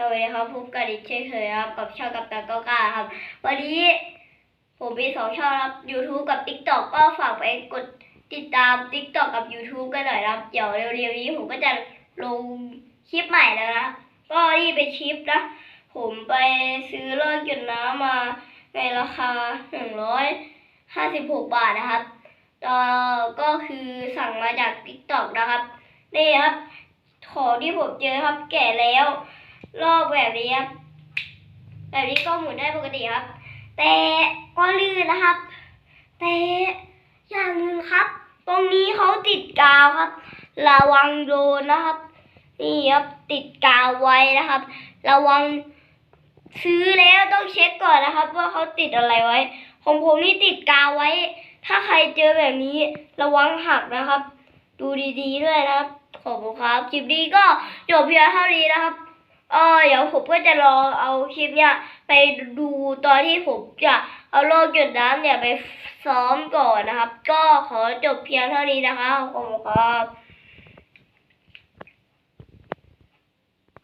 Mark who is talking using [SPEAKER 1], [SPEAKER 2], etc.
[SPEAKER 1] สวัสดีครับพบกันอีกเช่นเคยครับกับช่องกับตาก้าก้าครับ วันนี้ผมมีสองช่องครับ YouTube กับ TikTok ก็ฝากไปกดติดตาม TikTok กับ YouTube กันหน่อยนะครับเดี๋ยวเร็วๆนี้ผมก็จะลงคลิปใหม่แล้วนะก็นี่เป็นคลิปนะ ผมไปซื้อเลือดหยดน้ำมาในราคาหนึ่งร้อยห้าสิบหกบาทนะครับเอ่อก็คือสั่งมาจาก TikTok นะครับนี่ครับของที่ผมเจอครับแก่แล้ว ลอกแบบนี้ครับ แบบนี้ก็หมุนได้ปกติครับ แต่ก็ลื่นนะครับ แต่อย่างหนึ่งครับ ตรงนี้เขาติดกาวครับ ระวังโดนนะครับ นี่ครับติดกาวไว้นะครับ ระวังซื้อแล้วต้องเช็คก่อนนะครับ ว่าเขาติดอะไรไว้ ของผมนี่ติดกาวไว้ ถ้าใครเจอแบบนี้ระวังหักนะครับ ดูดีๆด้วยนะครับ ขอบคุณครับ คลิปนี้ก็จบเพียงเท่านี้นะครับ เออเดี๋ยวผมก็จะลองเอาคลิปเนี้ยไปดูตอนที่ผมจะเอาโลกหยดน้ำเนี่ยไปซ้อมก่อนนะครับ ก็ขอจบเพียงเท่านี้นะคะขอบคุณครับ